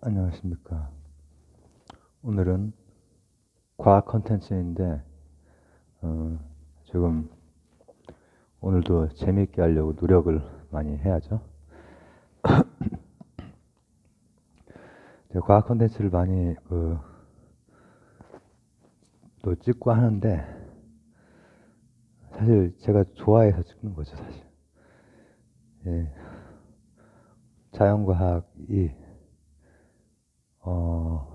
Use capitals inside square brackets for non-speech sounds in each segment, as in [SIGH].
안녕하십니까. 오늘은 과학 컨텐츠인데, 어, 지금 오늘도 재미있게 하려고 노력을 많이 해야죠. 과학 컨텐츠를 많이 그, 또 찍고 하는데, 사실 제가 좋아해서 찍는 거죠, 사실. 예. 자연과학이 어,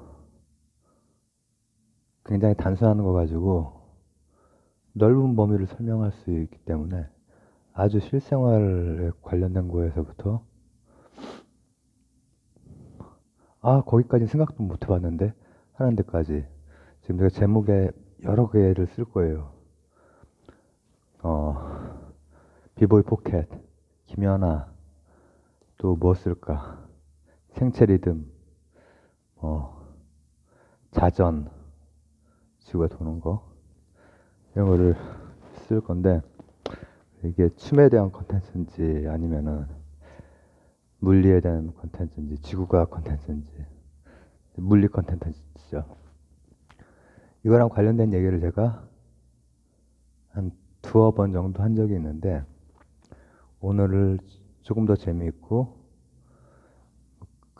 굉장히 단순한 거 가지고 넓은 범위를 설명할 수 있기 때문에 아주 실생활에 관련된 거에서부터 아 거기까지 생각도 못 해봤는데 하는 데까지 지금 제가 제목에 여러 개를 쓸 거예요. 어, 비보이 포켓, 김연아, 또뭐 쓸까? 생체 리듬, 어, 자전, 지구가 도는 거, 이런 거를 쓸 건데, 이게 춤에 대한 컨텐츠인지 아니면은 물리에 대한 컨텐츠인지 지구과학 컨텐츠인지 물리 컨텐츠죠. 이거랑 관련된 얘기를 제가 한 두어 번 정도 한 적이 있는데 오늘을 조금 더 재미있고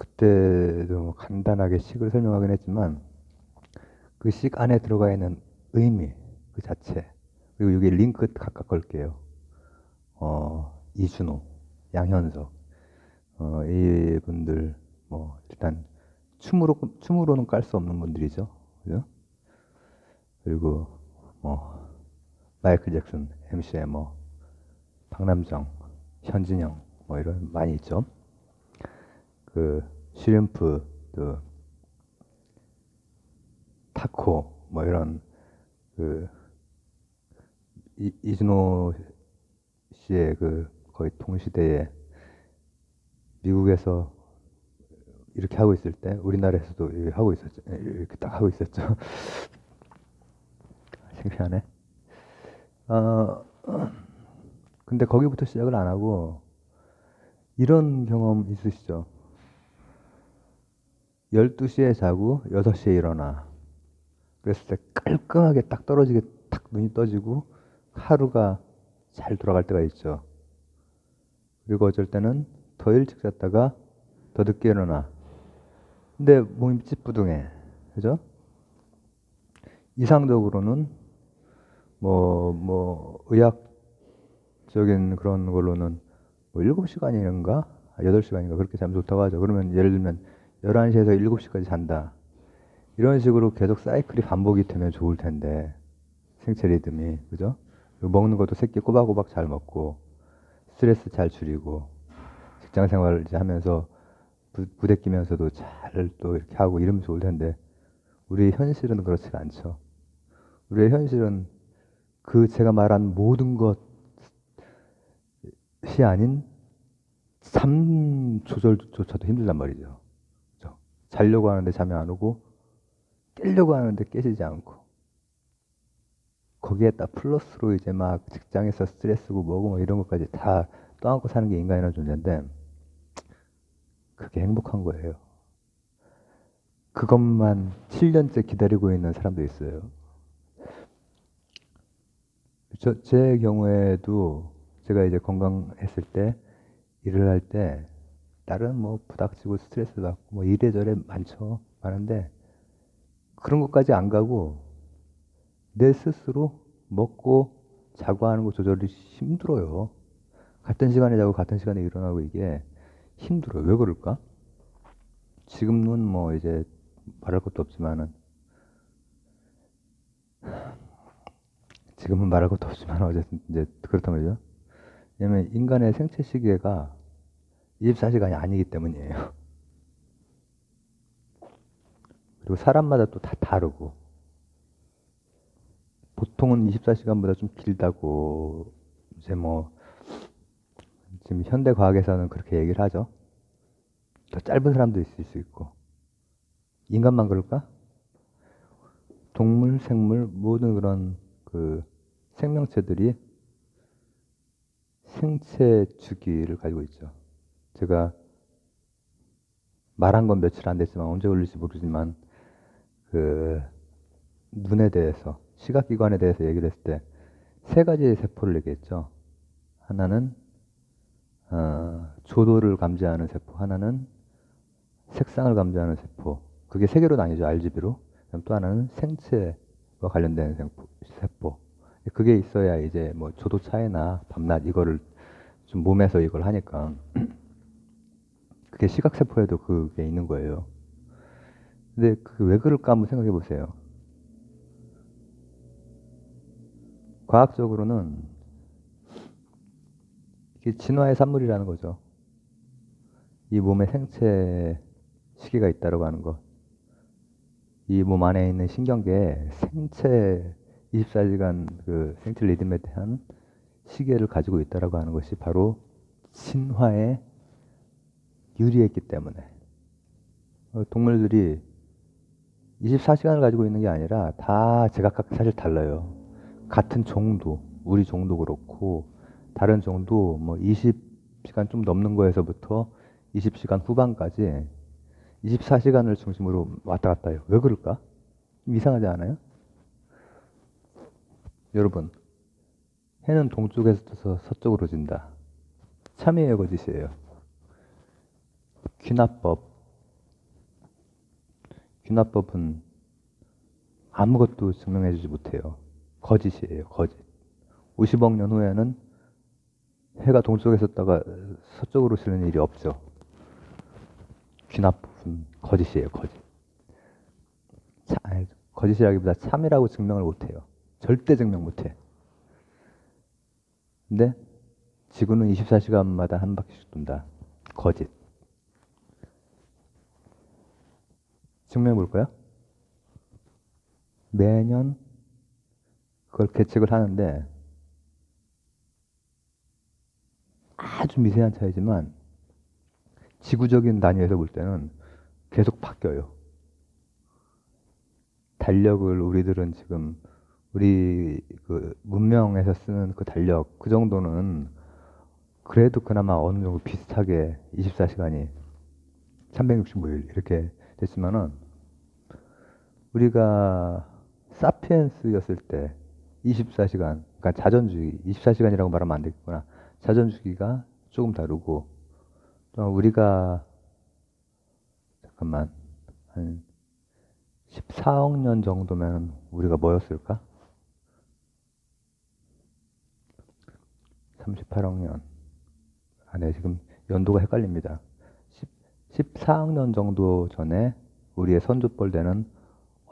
그때도 뭐 간단하게 식을 설명하긴 했지만 그 식 안에 들어가 있는 의미 그 자체 그리고 여기 링크 각각 걸게요. 어, 이준호, 양현석 어, 이분들 뭐 일단 춤으로 춤으로는 깔 수 없는 분들이죠. 그죠? 그리고 뭐 마이클 잭슨, MC 뭐 박남정, 현진영 뭐 이런 많이 있죠. 그 슈림프, 그 타코 뭐 이런 그 이, 이준호 씨의 그 거의 동시대에 미국에서 이렇게 하고 있을 때 우리나라에서도 이렇게 하고 있었죠. 이렇게 딱 하고 있었죠. [LAUGHS] 창피하네. 어, 근데 거기부터 시작을 안 하고 이런 경험 있으시죠? 12시에 자고 6시에 일어나. 그랬을 때 깔끔하게 딱 떨어지게 딱 눈이 떠지고 하루가 잘 돌아갈 때가 있죠. 그리고 어쩔 때는 더 일찍 잤다가 더 늦게 일어나. 근데 몸이 찌뿌둥해. 그죠? 이상적으로는 뭐, 뭐, 의학적인 그런 걸로는 뭐 7시간인가? 8시간인가? 그렇게 자면 좋다고 하죠. 그러면 예를 들면 11시에서 7시까지 잔다. 이런 식으로 계속 사이클이 반복이 되면 좋을 텐데. 생체 리듬이. 그죠? 먹는 것도 새끼 꼬박꼬박 잘 먹고, 스트레스 잘 줄이고, 직장 생활 이제 하면서 부, 부대 끼면서도 잘 또 이렇게 하고 이러면 좋을 텐데, 우리 현실은 그렇지 않죠. 우리의 현실은 그 제가 말한 모든 것이 아닌 삶 조절조차도 힘들단 말이죠. 자려고 하는데 잠이 안 오고 깨려고 하는데 깨지지 않고 거기에 딱 플러스로 이제 막 직장에서 스트레스고 뭐고 뭐 이런 것까지 다 떠안고 사는 게 인간이라는 존재인데 그게 행복한 거예요. 그것만 7년째 기다리고 있는 사람도 있어요. 저, 제 경우에도 제가 이제 건강했을 때 일을 할 때 다른 뭐 부닥치고 스트레스 받고 뭐 이래저래 많죠. 많은데 그런 것까지 안 가고 내 스스로 먹고 자고 하는 거 조절이 힘들어요. 같은 시간에 자고 같은 시간에 일어나고 이게 힘들어요. 왜 그럴까? 지금은 뭐 이제 말할 것도 없지만은 지금은 말할 것도 없지만 [LAUGHS] 어쨌든 이제 그렇단 말이죠. 왜냐면 인간의 생체 시계가 24시간이 아니기 때문이에요. 그리고 사람마다 또 다 다르고 보통은 24시간보다 좀 길다고 이제 뭐 지금 현대 과학에서는 그렇게 얘기를 하죠. 더 짧은 사람도 있을 수 있고 인간만 그럴까? 동물, 생물 모든 그런 그 생명체들이 생체 주기를 가지고 있죠. 제가 말한 건 며칠 안 됐지만 언제 걸릴지 모르지만 그 눈에 대해서 시각기관에 대해서 얘기를 했을 때 세 가지의 세포를 얘기했죠. 하나는 어, 조도를 감지하는 세포, 하나는 색상을 감지하는 세포. 그게 세 개로 나뉘죠. RGB로. 그럼 또 하나는 생체와 관련된. 세포. 그게 있어야 이제 뭐 조도 차이나 밤낮 이거를 좀 몸에서 이걸 하니까 그게 시각 세포에도 그게 있는 거예요. 근데 그 왜 그럴까 한번 생각해 보세요. 과학적으로는 이게 진화의 산물이라는 거죠. 이 몸에 생체 시계가 있다고 하는 것. 이 몸 안에 있는 신경계에 생체 24시간 그 생체 리듬에 대한 시계를 가지고 있다고 하는 것이 바로 진화에 유리했기 때문에 어, 동물들이 24시간을 가지고 있는 게 아니라 다 제각각 사실 달라요. 같은 종도, 우리 종도 그렇고 다른 종도 뭐 20시간 좀 넘는 거에서부터 20시간 후반까지 24시간을 중심으로 왔다 갔다 해요. 왜 그럴까? 이상하지 않아요? 여러분, 해는 동쪽에서 서쪽으로 진다. 참이에요, 거짓이에요? 귀납법. 귀납법은 아무것도 증명해주지 못해요. 거짓이에요, 거짓. 50억 년 후에는 해가 동쪽에 섰다가 서쪽으로 실는 일이 없죠. 귀납법은 거짓이에요, 거짓. 차, 아니, 거짓이라기보다 참이라고 증명을 못해요. 절대 증명 못해. 근데 지구는 24시간마다 한 바퀴씩 돈다. 거짓. 증명해 볼까요? 매년 그걸 계측을 하는데 아주 미세한 차이지만 지구적인 단위에서 볼 때는 계속 바뀌어요. 달력을 우리들은 지금 우리 그 문명에서 쓰는 그 달력 그 정도는 그래도 그나마 어느 정도 비슷하게 24시간이 365일 이렇게 됐지만은 우리가 사피엔스였을 때 24시간 그러니까 자전주기 24시간이라고 말하면 안 되겠구나 자전주기가 조금 다르고 또 우리가 잠깐만 한 14억 년 정도면 우리가 뭐였을까? 38억 년. 아, 네, 지금 연도가 헷갈립니다. 10, 14억 년 정도 전에 우리의 선조뻘 되는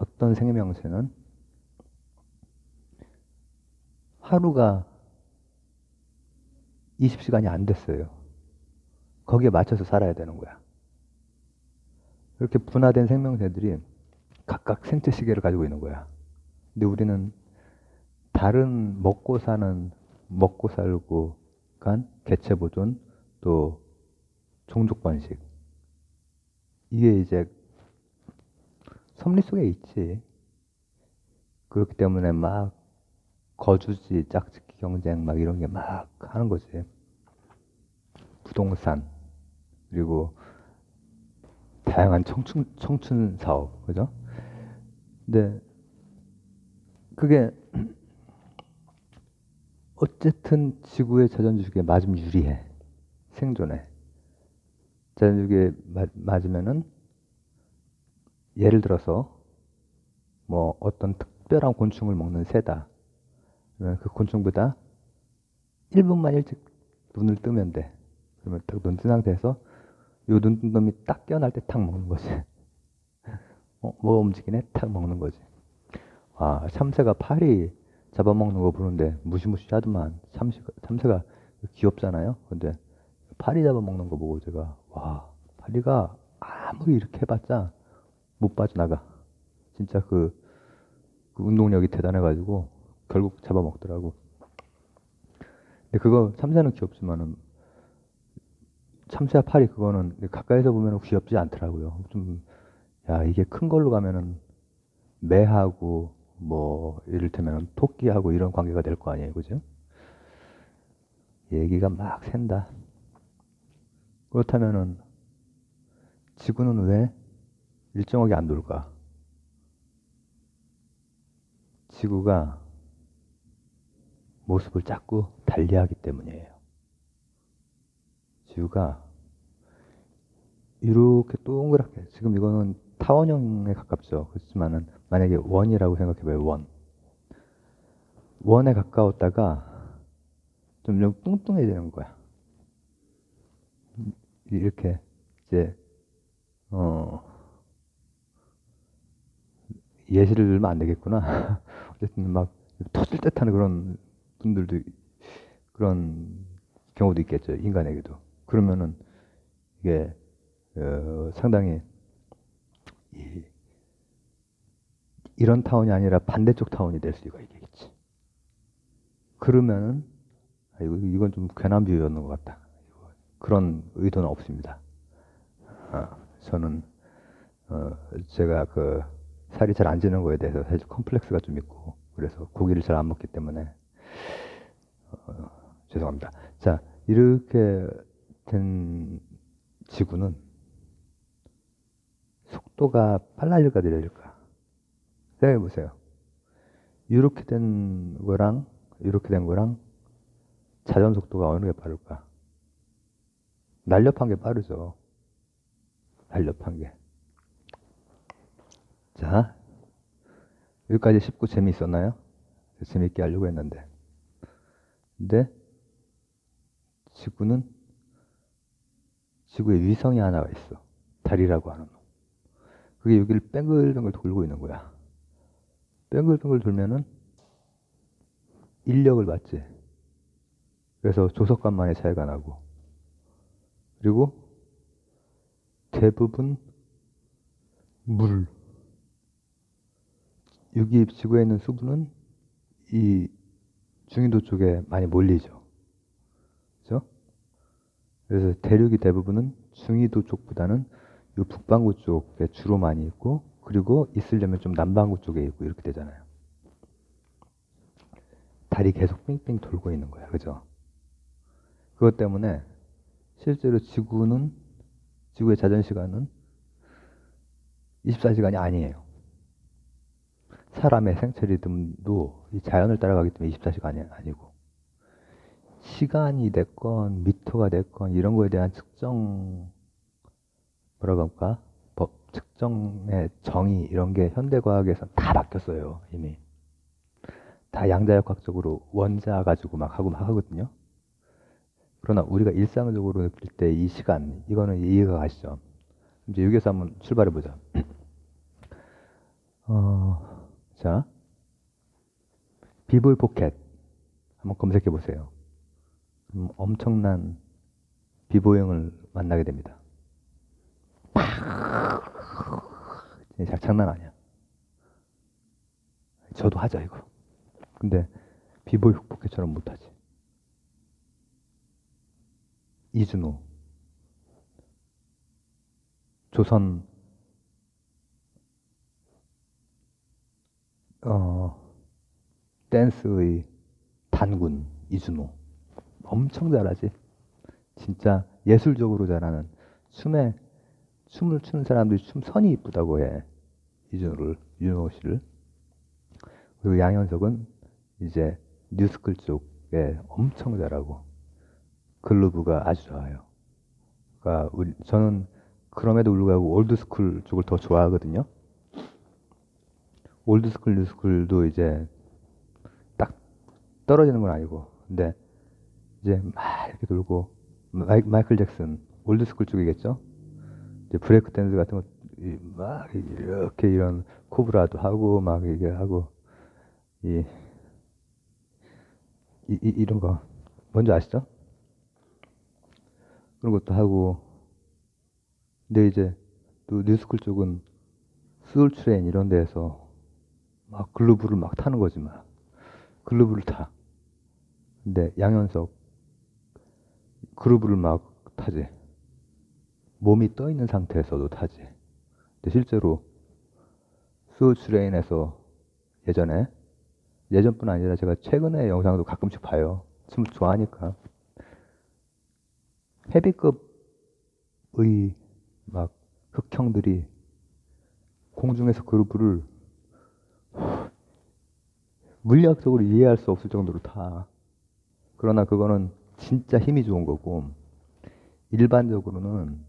어떤 생명체는 하루가 20시간이 안 됐어요. 거기에 맞춰서 살아야 되는 거야. 이렇게 분화된 생명체들이 각각 생체 시계를 가지고 있는 거야. 근데 우리는 다른 먹고 사는 먹고 살고 간 개체 보존 또 종족 번식 이게 이제 섭리 속에 있지. 그렇기 때문에 막 거주지 짝짓기 경쟁 막 이런 게 막 하는 거지. 부동산 그리고 다양한 청춘 청춘 사업 그죠? 근데 그게 [CLEARS THROAT] 어쨌든 지구의 자전주기에 맞으면 유리해. 생존에. 자전주기에 맞으면은 예를 들어서 뭐 어떤 특별한 곤충을 먹는 새다. 그 곤충보다 1분만 일찍 눈을 뜨면 돼. 그러면 딱 눈뜬 상태에서 요 눈 뜬 놈이 딱 깨어날 때 탁 먹는 거지. [LAUGHS] 어, 뭐가 움직이네? 탁 먹는 거지. 아, 참새가 파리 잡아먹는 거 보는데 무시무시하더만 참새가, 참새가 귀엽잖아요. 근데 파리 잡아먹는 거 보고 제가 와 파리가 아무리 이렇게 해봤자 못 빠져나가. 진짜 그, 그 운동력이 대단해가지고 결국 잡아먹더라고. 근데 그거 참새는 귀엽지만은 참새와 파리 그거는 가까이서 보면 귀엽지 않더라고요. 좀 야 이게 큰 걸로 가면은 매하고 뭐 이를테면 토끼하고 이런 관계가 될 거 아니에요, 그죠? 얘기가 막 샌다. 그렇다면은 지구는 왜 일정하게 안 돌까? 지구가 모습을 자꾸 달리하기 때문이에요. 지구가 이렇게 동그랗게 지금 이거는 타원형에 가깝죠. 그렇지만은 만약에 원이라고 생각해봐요. 원. 원에 가까웠다가 점점 뚱뚱해지는 거야. 이렇게 이제 어 예시를 들면 안 되겠구나. [LAUGHS] 어쨌든 막 터질 듯한 그런 분들도 그런 경우도 있겠죠. 인간에게도. 그러면은 이게 어, 상당히 이, 이런 타운이 아니라 반대쪽 타운이 될 수가 있겠지. 그러면은 아, 이거 이건 좀 괜한 비유였는 것 같다. 그런 의도는 없습니다. 아, 저는 어, 제가 그 살이 잘 안 찌는 거에 대해서 사실 컴플렉스가 좀 있고 그래서 고기를 잘 안 먹기 때문에 어, 죄송합니다. 자 이렇게 된 지구는 속도가 빨라질까 느려질까 생각해 보세요. 이렇게 된 거랑 이렇게 된 거랑 자전 속도가 어느 게 빠를까? 날렵한 게 빠르죠. 날렵한 게. 자, 여기까지 쉽고 재미있었나요? 재미있게 하려고 했는데. 근데 지구는 지구에 위성이 하나가 있어. 달이라고 하는 놈. 그게 여기를 뱅글뱅글 돌고 있는 거야. 뱅글뱅글 돌면은 인력을 받지. 그래서 조석관만의 차이가 나고. 그리고 대부분 물. 여기 지구에 있는 수분은 이 중위도 쪽에 많이 몰리죠. 그죠? 그래서 대륙이 대부분은 중위도 쪽보다는 이 북반구 쪽에 주로 많이 있고, 그리고 있으려면 좀 남반구 쪽에 있고, 이렇게 되잖아요. 달이 계속 뺑뺑 돌고 있는 거야. 그죠? 그것 때문에 실제로 지구는, 지구의 자전 시간은 24시간이 아니에요. 사람의 생체 리듬도 이 자연을 따라가기 때문에 24시간이 아니고 시간이 됐건 미터가 됐건 이런 거에 대한 측정 뭐라고 할까? 법 측정의 정의 이런 게 현대 과학에서 다 바뀌었어요 이미. 다 양자역학적으로 원자 가지고 막 하고 막 하거든요. 그러나 우리가 일상적으로 느낄 때 이 시간 이거는 이해가 가시죠? 이제 여기서 한번 출발해 보자. [CLEARS THROAT] 어... 자, 비볼 포켓 한번 검색해 보세요. 음, 엄청난 비보형을 만나게 됩니다. 진짜 장난 아니야. 저도 하죠 이거. 근데 비보이 포켓처럼 못하지. 이준호 조선 어, 댄스의 단군 이준호 엄청 잘하지. 진짜 예술적으로 잘하는 춤에 춤을 추는 사람들이 춤 선이 이쁘다고 해 이준호를 이준호 씨를 그리고 양현석은 이제 뉴스클 쪽에 엄청 잘하고 글루브가 아주 좋아요. 그러니까 우리, 저는 그럼에도 불구하고 올드스쿨 쪽을 더 좋아하거든요. 올드스쿨, 뉴스쿨도 이제 딱 떨어지는 건 아니고, 근데 이제 막 이렇게 돌고, 마이, 마이클 잭슨, 올드스쿨 쪽이겠죠? 이제 브레이크 댄스 같은 거, 막 이렇게 이런 코브라도 하고, 막 이게 하고, 이, 이, 이 이런 거, 뭔지 아시죠? 그런 것도 하고, 근데 이제 또 뉴스쿨 쪽은 스울 트레인 이런 데에서 막 글루브를 막 타는 거지 만 글루브를 타. 근데 양현석 그루브를 막 타지. 몸이 떠 있는 상태에서도 타지. 근데 실제로 스우츠레인에서 예전에 예전뿐 아니라 제가 최근에 영상도 가끔씩 봐요. 춤 좋아하니까 헤비급의 막 흑형들이 공중에서 그루브를 물리학적으로 이해할 수 없을 정도로 타. 그러나 그거는 진짜 힘이 좋은 거고 일반적으로는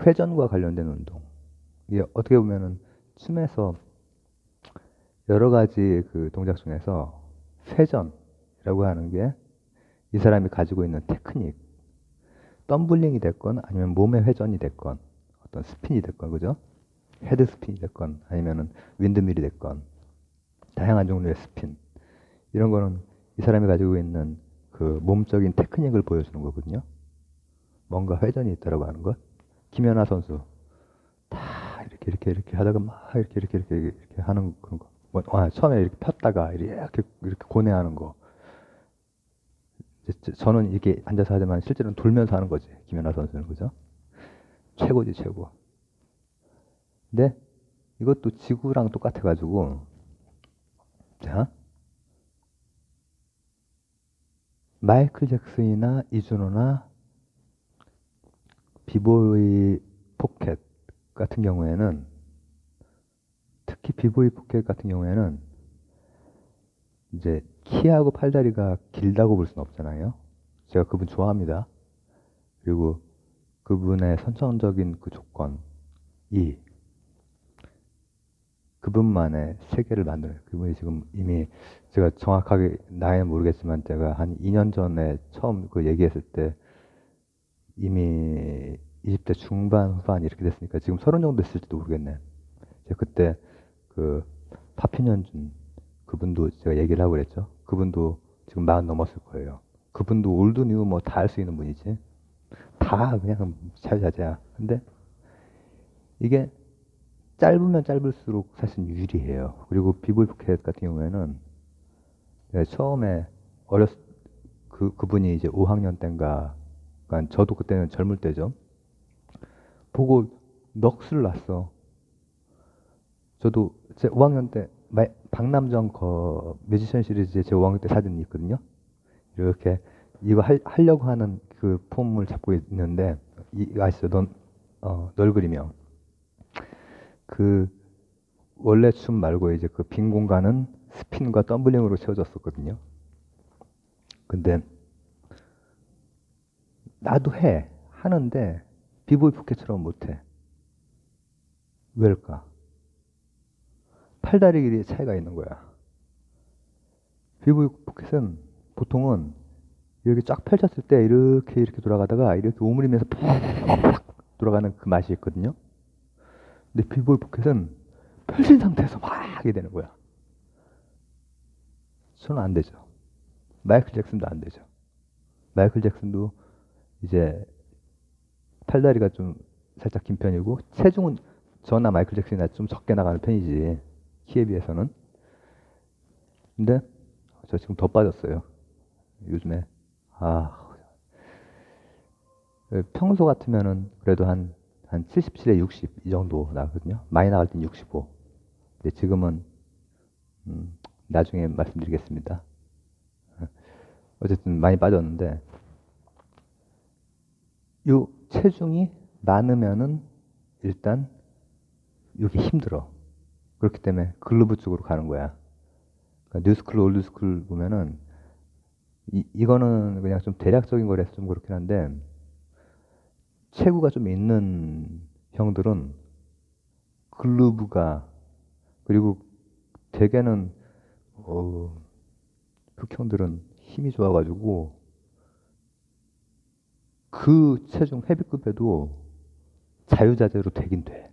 회전과 관련된 운동. 이게 어떻게 보면은 춤에서 여러 가지 그 동작 중에서 회전이라고 하는 게 이 사람이 가지고 있는 테크닉, 덤블링이 됐건 아니면 몸의 회전이 됐건 어떤 스핀이 됐건 그죠? 헤드 스핀이 됐건 아니면은 윈드밀이 됐건 다양한 종류의 스핀 이런 거는 이 사람이 가지고 있는 그 몸적인 테크닉을 보여주는 거거든요. 뭔가 회전이 있다라고 하는 것. 김연아 선수 다 이렇게 이렇게 이렇게 하다가 막 이렇게 이렇게 이렇게 이렇게 하는 그런 거. 뭐, 아, 처음에 이렇게 폈다가 이렇게 이렇게 고뇌하는 거. 저는 이렇게 앉아서 하지만 실제로는 돌면서 하는 거지. 김연아 선수는 그죠? 최고지 최고. 근데 이것도 지구랑 똑같아 가지고 자 마이클 잭슨이나 이준호나 비보이 포켓 같은 경우에는 특히 비보이 포켓 같은 경우에는 이제 키하고 팔다리가 길다고 볼 수는 없잖아요. 제가 그분 좋아합니다. 그리고 그분의 선천적인 그 조건이 그분만의 세계를 만드는 그분이 지금 이미 제가 정확하게 나이는 모르겠지만 제가 한 2년 전에 처음 그 얘기했을 때 이미 20대 중반 후반 이렇게 됐으니까 지금 서른 정도 됐을지도 모르겠네. 제가 그때 그 파피년준 그분도 제가 얘기를 하고 그랬죠. 그분도 지금 마흔 넘었을 거예요. 그분도 올드 뉴 뭐 다 할 수 있는 분이지. 다 그냥 자유자재야. 근데 이게 짧으면 짧을수록 사실 유리해요. 그리고 비보이 포켓 같은 경우에는 내가 처음에 어렸 그 그분이 이제 5학년 때인가, 그러니까 저도 그때는 젊을 때죠. 보고 넋을 났어. 저도 제 5학년 때 마- 박남정 거 뮤지션 시리즈에 제 5학년 때 사진이 있거든요. 이렇게 이거 할, 하려고 하는 그 폼을 잡고 있는데 이 아시죠? 넌, 어, 널 그리며 그 원래 춤 말고 이제 그 빈 공간은 스핀과 덤블링으로 채워졌었거든요. 근데 나도 해 하는데 비보이 포켓처럼 못해. 왜일까? 팔다리 길이의 차이가 있는 거야. 비보이 포켓은 보통은 이렇게 쫙 펼쳤을 때 이렇게 이렇게 돌아가다가 이렇게 오므리면서 푹 돌아가는 그 맛이 있거든요. 근데 비보이 포켓은 펼친 상태에서 막 하게 되는 거야. 저는 안 되죠. 마이클 잭슨도 안 되죠. 마이클 잭슨도 이제 팔다리가 좀 살짝 긴 편이고 체중은 저나 마이클 잭슨이나 좀 적게 나가는 편이지 키에 비해서는. 근데 저 지금 더 빠졌어요. 요즘에 아 평소 같으면은 그래도 한 한 77에 60 이 정도 나거든요. 많이 나갈 땐 65. 근데 지금은 음, 나중에 말씀드리겠습니다. 어쨌든 많이 빠졌는데 요 체중이 많으면은 일단 이게 힘들어. 그렇기 때문에 글루브 쪽으로 가는 거야. 그러니까 뉴스쿨, 올드스쿨 보면은 이, 이거는 그냥 좀 대략적인 거라서 좀 그렇긴 한데 체구가 좀 있는 형들은 글루브가 그리고 대개는 어, 흑형들은 힘이 좋아가지고 그 체중 헤비급에도 자유자재로 되긴 돼.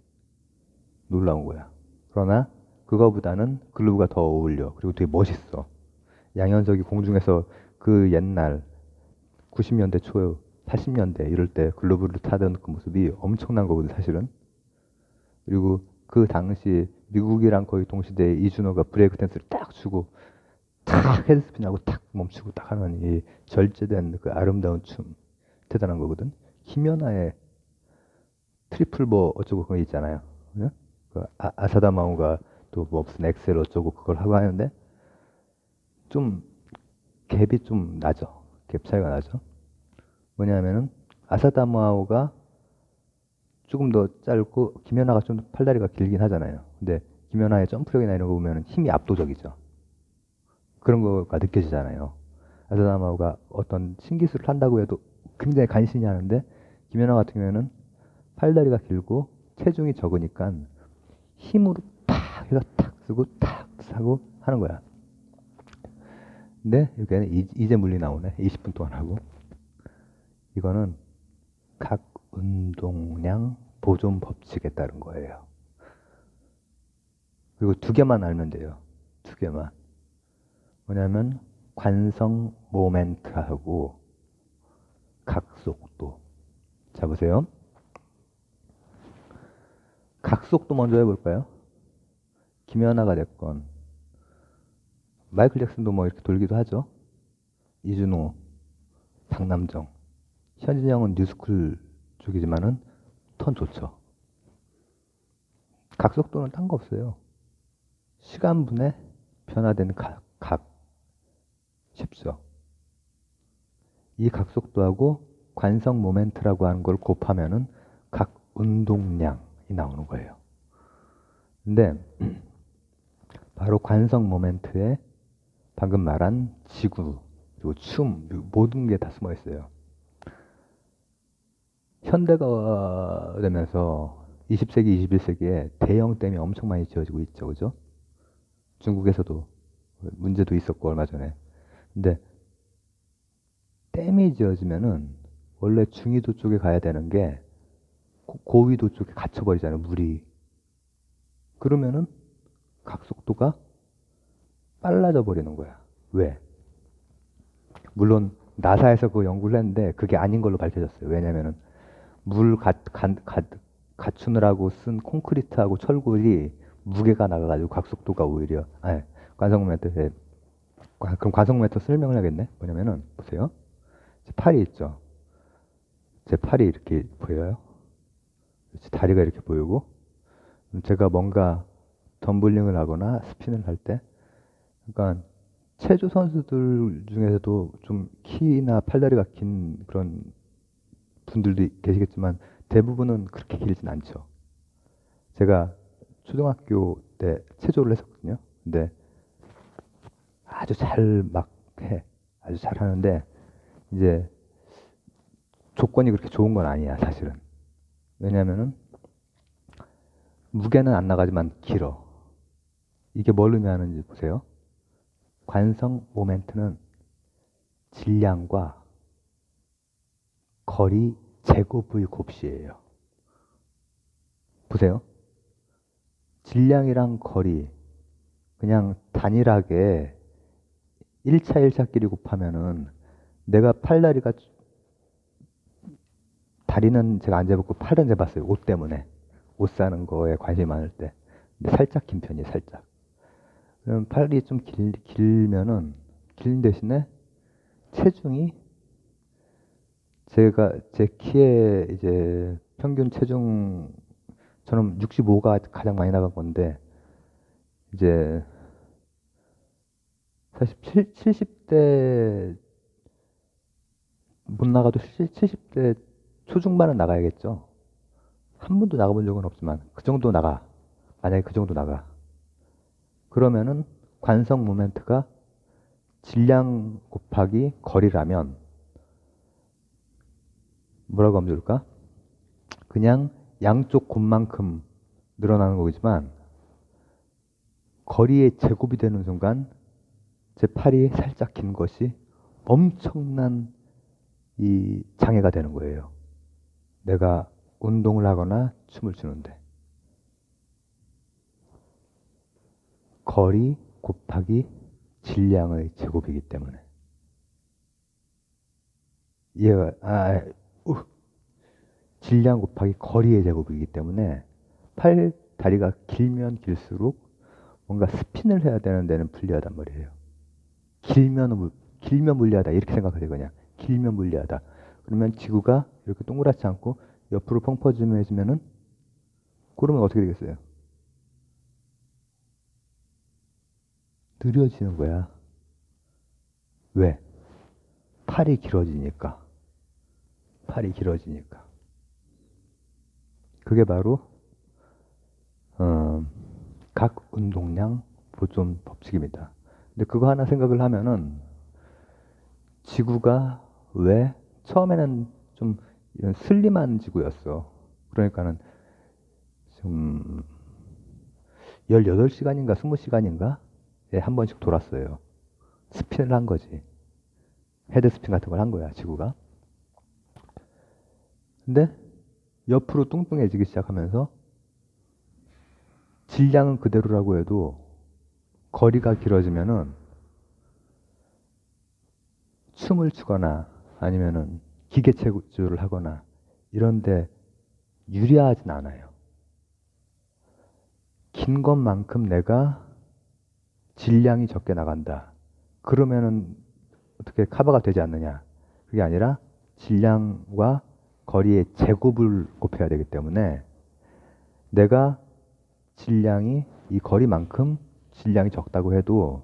놀라운 거야. 그러나 그거보다는 글루브가 더 어울려. 그리고 되게 멋있어. 양현석이 공중에서 그 옛날 90년대 초, 80년대 이럴 때 글로브를 타던 그 모습이 엄청난 거거든 사실은. 그리고 그 당시 미국이랑 거의 동시대에 이준호가 브레이크 댄스를 딱 주고 탁 헤드스핀하고 탁 멈추고 딱 하는 이 절제된 그 아름다운 춤 대단한 거거든. 김연아의 트리플 뭐 어쩌고 그거 있잖아요. 응? 그 아, 아사다 마우가 또 뭐 무슨 엑셀 어쩌고 그걸 하고 하는데 좀 갭이 좀 나죠. 갭 차이가 나죠. 뭐냐면은 아사다마오가 조금 더 짧고 김연아가 좀 팔다리가 길긴 하잖아요. 근데 김연아의 점프력이나 이런 거 보면 힘이 압도적이죠. 그런 거가 느껴지잖아요. 아사다마오가 어떤 신기술을 한다고 해도 굉장히 간신히 하는데 김연아 같은 경우에는 팔다리가 길고 체중이 적으니까 힘으로 탁 해서 탁 쓰고 탁 사고 하는 거야. 근데 여기에는 이- 이제 물리 나오네. 20분 동안 하고. 이거는 각 운동량 보존 법칙에 따른 거예요. 그리고 두 개만 알면 돼요. 두 개만. 뭐냐면 관성 모멘트하고 각속도. 자 보세요. 각속도 먼저 해볼까요? 김연아가 됐건 마이클 잭슨도 뭐 이렇게 돌기도 하죠. 이준호, 박남정, 현진영은 뉴스쿨 쪽이지만은 턴 좋죠. 각속도는 딴 거 없어요. 시간분에 변화되는 각, 각 쉽죠. 이 각속도하고 관성 모멘트라고 하는 걸 곱하면은 각 운동량이 나오는 거예요. 근데 [CLEARS THROAT] 바로 관성 모멘트에 방금 말한 지구 그리고 춤 모든 게 다 숨어 있어요. 현대가 되면서 20세기, 21세기에 대형 댐이 엄청 많이 지어지고 있죠, 그죠? 중국에서도 문제도 있었고 얼마 전에. 근데 댐이 지어지면은 원래 중위도 쪽에 가야 되는 게 고- 고위도 쪽에 갇혀버리잖아요, 물이. 그러면은 각속도가 빨라져 버리는 거야. 왜? 물론 나사에서 그 연구를 했는데 그게 아닌 걸로 밝혀졌어요. 왜냐면은 물 가, 가, 가, 갖추느라고 쓴 콘크리트하고 철골이 무게가 나가가지고 각속도가 오히려 아니, 관성모멘트에 과- 그럼 관성모멘트 설명을 하겠네. 뭐냐면은 보세요. 제 팔이 있죠. 제 팔이 이렇게 보여요. 그렇지, 다리가 이렇게 보이고 음, 제가 뭔가 덤블링을 하거나 스핀을 할 때 그러니까 체조 선수들 중에서도 좀 키나 팔다리가 긴 그런 분들도 계시겠지만 대부분은 그렇게 길진 않죠. 제가 초등학교 때 체조를 했었거든요. 근데 아주 잘 막 해. 아주 잘 하는데 이제 조건이 그렇게 좋은 건 아니야, 사실은. 왜냐면은 무게는 안 나가지만 길어. 이게 뭘 의미하는지 보세요. 관성 모멘트는 질량과 거리 제곱의 곱시예요. 보세요. 질량이랑 거리 그냥 단일하게 1차 1차끼리 곱하면은 내가 팔다리가 다리는 제가 안 재봤고 팔은 재봤어요. 옷 때문에. 옷 사는 거에 관심이 많을 때. 근데 살짝 긴 편이에요. 살짝. 그럼 팔이 좀 길, 길면은 긴 대신에 체중이 제가 제 키에 이제 평균 체중 저는 65가 가장 많이 나간 건데 이제 사실 70대 못 나가도 70대 초중반은 나가야겠죠. 한 번도 나가본 적은 없지만 그 정도 나가. 만약에 그 정도 나가. 그러면은 관성 모멘트가 질량 곱하기 거리라면 뭐라고 하면 좋을까? 그냥 양쪽 곱만큼 늘어나는 거지만 거리의 제곱이 되는 순간 제 팔이 살짝 긴 것이 엄청난 이 장애가 되는 거예요. 내가 운동을 하거나 춤을 추는데 거리 곱하기 질량의 제곱이기 때문에 이해가 아 우. 질량 곱하기 거리의 제곱이기 때문에 팔 다리가 길면 길수록 뭔가 스핀을 해야 되는 데는 불리하단 말이에요. 길면 물- 길면 불리하다 이렇게 생각하세요 그냥 길면 불리하다. 그러면 지구가 이렇게 동그랗지 않고 옆으로 펑퍼짐해지면은 그러면 어떻게 되겠어요? 느려지는 거야. 왜? 팔이 길어지니까. 팔이 길어지니까. 그게 바로 어, 각 운동량 보존 법칙입니다. 근데 그거 하나 생각을 하면은 지구가 왜 처음에는 좀 이런 슬림한 지구였어. 그러니까는 좀 18시간인가 20시간인가 예, 한 번씩 돌았어요. 스핀을 한 거지. 헤드 스핀 같은 걸 한 거야, 지구가. 근데 옆으로 뚱뚱해지기 시작하면서 질량은 그대로라고 해도 거리가 길어지면은 춤을 추거나 아니면은 기계 체조를 하거나 이런데 유리하진 않아요. 긴 것만큼 내가 질량이 적게 나간다. 그러면은 어떻게 커버가 되지 않느냐? 그게 아니라 질량과 거리의 제곱을 곱해야 되기 때문에 내가 질량이 이 거리만큼 질량이 적다고 해도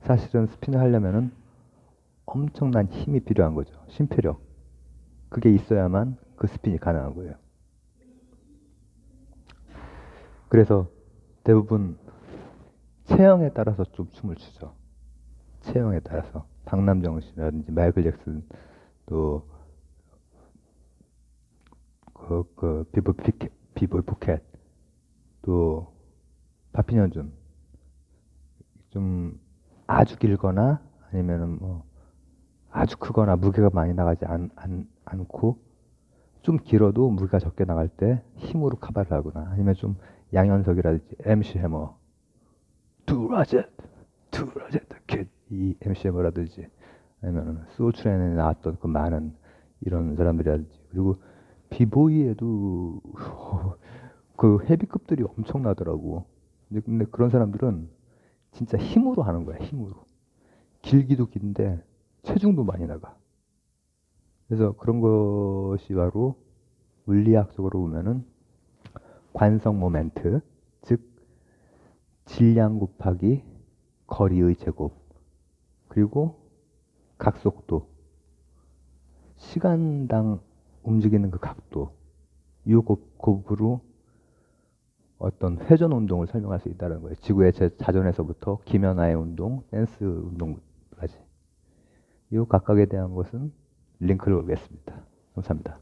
사실은 스핀을 하려면은 엄청난 힘이 필요한 거죠. 심폐력. 그게 있어야만 그 스핀이 가능한 거예요. 그래서 대부분 체형에 따라서 좀 춤을 추죠. 체형에 따라서 박남정 씨라든지 마이클 잭슨 또 그, 그 비보 피켓, 비보 포켓 또 파피년준 좀 아주 길거나 아니면은 뭐 아주 크거나 무게가 많이 나가지 않, 않, 않고 좀 길어도 무게가 적게 나갈 때 힘으로 커버를 하거나 아니면 좀 양현석이라든지 MC 해머. 두라젯 두라젯 이 MC 해머라든지 아니면 소울트레인에 나왔던 그 많은 이런 사람들이라든지. 그리고 비보이에도 [LAUGHS] 그 헤비급들이 엄청나더라고. 근데, 그런 사람들은 진짜 힘으로 하는 거야 힘으로. 길기도 긴데 체중도 많이 나가. 그래서 그런 것이 바로 물리학적으로 보면은 관성 모멘트, 즉 질량 곱하기 거리의 제곱, 그리고 각속도, 시간당 움직이는 그 각도, 이 곱, 곱으로 어떤 회전 운동을 설명할 수 있다는 거예요. 지구의 제 자전에서부터 기면화의 운동, 댄스 운동까지. 이 각각에 대한 것은 링크를 올리겠습니다. 감사합니다.